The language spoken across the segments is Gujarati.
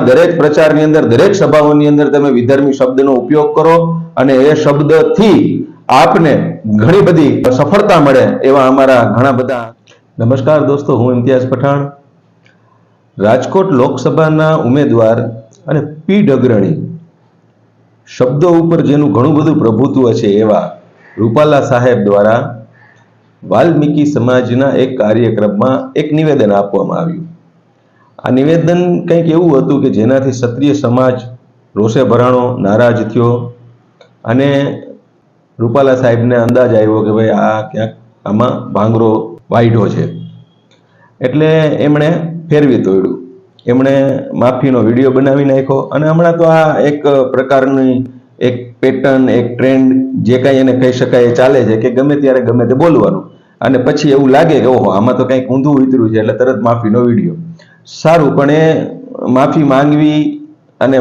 દરેક પ્રચારની અંદર, દરેક સભાઓની અંદર તમે વિધર્મી શબ્દનો ઉપયોગ કરો અને એ શબ્દથી આપને ઘણી બધી સફળતા મળે એવા અમારા ઘણા બધા. નમસ્કાર દોસ્તો, હું ઇમ્તિયાઝ પઠાણ. રાજકોટ લોકસભાના ઉમેદવાર અને પી અગ્રણી શબ્દો ઉપર જેનું ઘણું બધું પ્રભુત્વ છે એવા રૂપાલા સાહેબ દ્વારા વાલ્મીકી સમાજના એક કાર્યક્રમમાં એક નિવેદન આપવામાં આવ્યું. આ નિવેદન કંઈક એવું હતું કે જેનાથી ક્ષત્રિય સમાજ રોષે ભરાણો, નારાજ થયો. અને રૂપાલા સાહેબને અંદાજ આવ્યો કે ભાઈ આ ક્યાંક આમાં ભાંગરો વાયઢો છે. એટલે એમણે ફેરવી તોડ્યું. એમણે માફીનો વીડિયો બનાવી નાખ્યો. અને હમણાં તો આ એક પ્રકારની એક પેટર્ન એક ટ્રેન્ડ જે કાંઈ એને કહી શકાય એ ચાલે છે કે ગમે ત્યારે ગમે તે બોલવાનું. અને પછી એવું લાગે કે ઓહો, આમાં તો કંઈક ઊંધું ઉતર્યું છે એટલે તરત માફીનો વીડિયો. સારું, પણ એ માફી માંગવી અને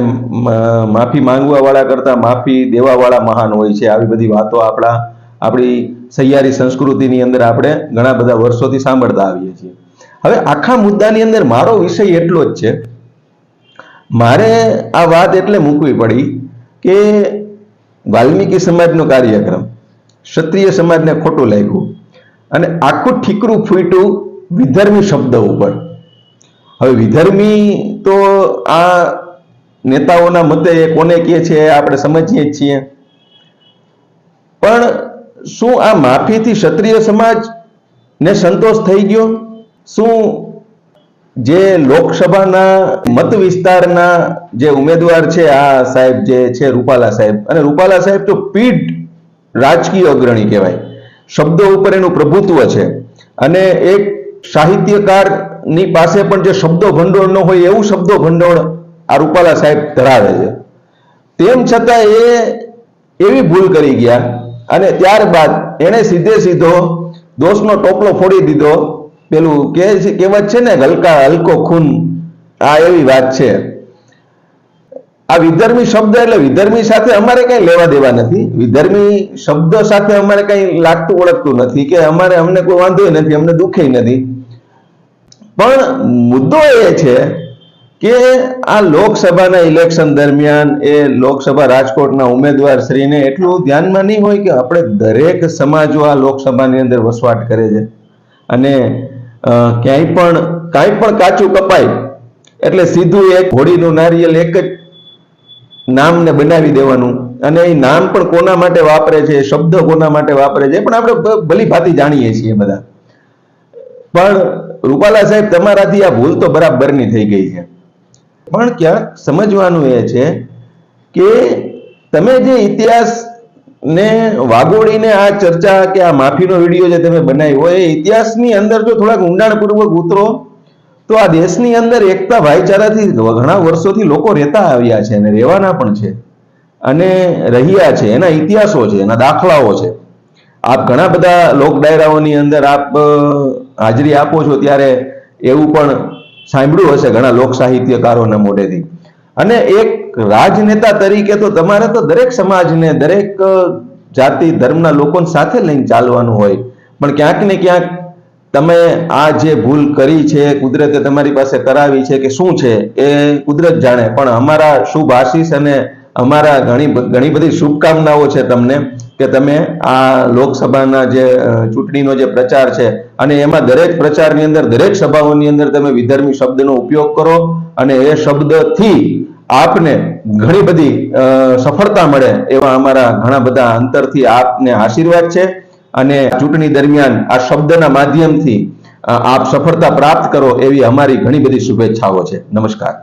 માફી માંગવા વાળા કરતા માફી દેવા વાળા મહાન હોય છે. આવી બધી વાતો આપણા, આપણી સહિયારી સંસ્કૃતિની અંદર આપણે ઘણા બધા વર્ષોથી સાંભળતા આવીએ છીએ. હવે આખા મુદ્દાની અંદર મારો વિષય એટલો જ છે. મારે આ વાત એટલે મૂકવી પડી કે વાલ્મીકી સમાજનો કાર્યક્રમ ક્ષત્રિય સમાજને ખોટું લાગ્યું અને આખું ઠીકરું ફૂટ્યું વિધર્મી શબ્દ ઉપર. હવે વિધર્મી તો આ નેતાઓના મતે એ કોને કહે છે આપણે સમજીએ જ છીએ. પણ શું આ માફીથી ક્ષત્રિય સમાજ ને સંતોષ થઈ ગયો? શું જે લોકસભાના મત વિસ્તારના જે ઉમેદવાર છે, આ સાહેબ જે છે, રૂપાલા સાહેબ. અને રૂપાલા સાહેબ તો પીઢ રાજકીય અગ્રણી કહેવાય. શબ્દો ઉપર એનું પ્રભુત્વ છે. અને એક સાહિત્યકારની પાસે પણ જે શબ્દો ભંડોળ ન હોય એવું શબ્દો ભંડોળ આ રૂપાલા સાહેબ ધરાવે છે. તેમ છતાં એ એવી ભૂલ કરી ગયા અને ત્યારબાદ એણે સીધે સીધો દોષનો ટોપલો ફોડી દીધો. પેલું કે કહેવત છે ને, હલકા, હલકો ખૂન. આ એવી વાત છે. આ વિધર્મી શબ્દ એટલે વિધર્મી સાથે અમારે કઈ લેવા દેવા નથી. વિધર્મી શબ્દ સાથે અમારે કઈ લાગતું, ઓળખતું નથી કે અમારે અમને કોઈ વાંધો નથી, અમને દુઃખે નથી. પણ મુદ્દો એ છે કે આ લોકસભાના ઇલેક્શન દરમિયાન એ લોકસભા રાજકોટના ઉમેદવાર શ્રીને એટલું ધ્યાનમાં નહીં હોય કે આપણે દરેક સમાજો આ લોકસભાની અંદર વસવાટ કરે છે. અને ક્યાંય પણ, કાંઈ પણ કાચું કપાય, એટલે સીધું એક હોળીનું નારિયેલ એક જ નામને બનાવી દેવાનું. અને એ નામ પણ કોના માટે વાપરે છે શબ્દ કોના માટે વાપરે છે પણ આપણે ભલી ભાતી જાણીએ છીએ બધા. પણ રૂપાલા સાહેબ, તમારાથી આ ભૂલ તો બરાબરની થઈ ગઈ છે. પણ ક્યાંક સમજવાનું એ છે કે તમે જે ઇતિહાસ ને વાગોળીને આ ચર્ચા કે આ માફીનો વીડિયો જે તમે બનાવ્યો એ ઇતિહાસની અંદર જો થોડાક ઊંડાણપૂર્વક ઉતરો, તો આ દેશની અંદર એકતા ભાઈચારાથી ઘણા વર્ષોથી લોકો રહેતા આવ્યા છે અને રહેવાના પણ છે. અને રહ્યા છે, એના ઇતિહાસો છે, એના દાખલાઓ છે. આપ ઘણા બધા લોક ડાયરાઓની અંદર આપ હાજરી આપો છો ત્યારે એવું પણ સાંભળ્યું હશે ઘણા લોક સાહિત્યકારોના મોઢેથી. અને એક રાજનેતા તરીકે તો તમારે તો દરેક સમાજને, દરેક જાતિ, ધર્મના લોકોને સાથે લઈને ચાલવાનું હોય. પણ ક્યાંક ને ક્યાંક તમે આ જે ભૂલ કરી છે, કુદરતે તમારી પાસે કરાવી છે કે શું છે, એ કુદરત જાણે. પણ અમારા શુભ આશીષ અને અમારા ઘણી ઘણી બધી શુભકામનાઓ છે તમને કે તમે આ લોકસભાના જે ચૂંટણીનો જે પ્રચાર છે અને એમાં દરેક પ્રચારની અંદર, દરેક સભાઓની અંદર તમે વિધર્મી શબ્દનો ઉપયોગ કરો અને એ શબ્દથી આપને ઘણી બધી સફળતા મળે એવા અમારા ઘણા બધા અંતરથી આપને આશીર્વાદ છે. અને ચૂંટણી દરમિયાન આ શબ્દના માધ્યમથી આપ સફળતા પ્રાપ્ત કરો એવી અમારી ઘણી બધી શુભેચ્છાઓ છે. નમસ્કાર.